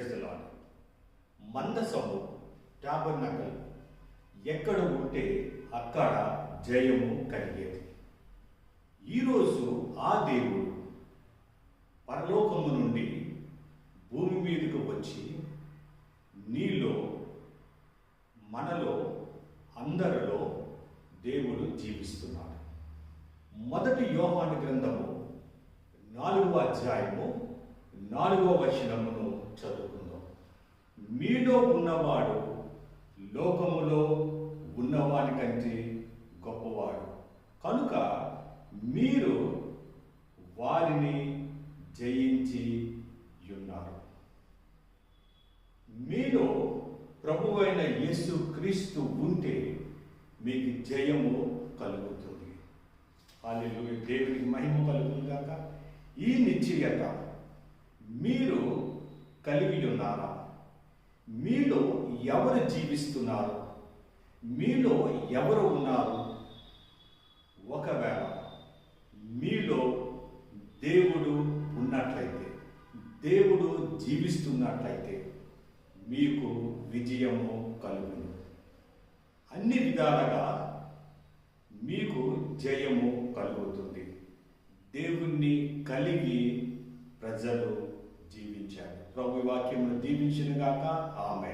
ప్రజలాడు మందసము tabernacle ఎక్కడ ఉంటే అక్కడ జయము కలిగేది. ఈరోజు ఆ దేవుడు పరలోకము నుండి భూమి మీదకు వచ్చి నీలో మనలో అందరిలో దేవుడు జీవిస్తున్నాడు. మొదటి యోహాను గ్రంథము నాలుగవ అధ్యాయము నాలుగవ వచనమును చదువు. మీలో ఉన్నవాడు లోకములో ఉన్నవాడి కంటే గొప్పవాడు. కనుక మీరు వారిని జయించి ఉన్నారు. మీలో ప్రభువైన యేసు క్రీస్తు ఉంటే మీకు జయము కలుగుతుంది. హాలెలూయా దేవునికి మహిమ కలుగుతుంది కాక ఈ నిశ్చయత మీరు కలిగి ఉన్నారా? మీలో ఎవరు జీవిస్తున్నారు? మీలో ఎవరు ఉన్నారు? ఒకవేళ మీలో దేవుడు ఉన్నట్లయితే దేవుడు జీవిస్తున్నట్లయితే మీకు విజయము కలుగును. అన్ని విధాలుగా మీకు జయము కలుగుతుంది. దేవుణ్ణి కలిగి ప్రభు వాక్యమును దీవించిన గాక ఆమె